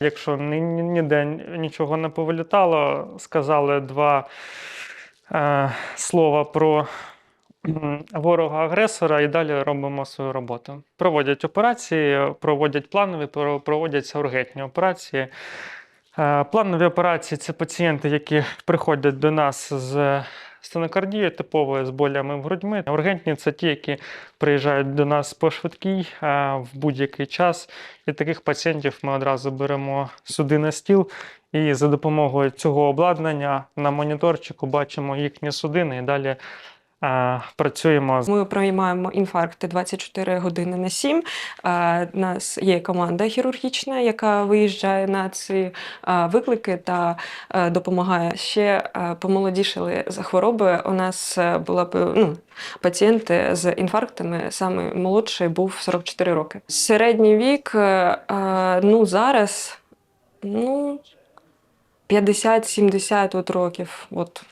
Якщо ні- ні- ніде нічого не повилітало, сказали два е, слова про ворога-агресора і далі робимо свою роботу. Проводять операції, проводять планові, проводяться ургентні операції. Е, Планові операції це пацієнти, які приходять до нас з стенокардією типовою, з болями в грудьми. Ургентні це ті, які приїжджають до нас по швидкій е, в будь-який час. І таких пацієнтів ми одразу беремо сюди на стіл. І за допомогою цього обладнання на моніторчику бачимо їхні судини і далі працюємо Ми приймаємо інфаркти 24 години на 7. У нас є команда хірургічна, яка виїжджає на ці виклики та е, допомагає. Ще е, помолодішали за хвороби. У нас е, була ну, пацієнти з інфарктами. Саме молодший був 44 роки. Середній вік ну, зараз ну, 50-70 от років. От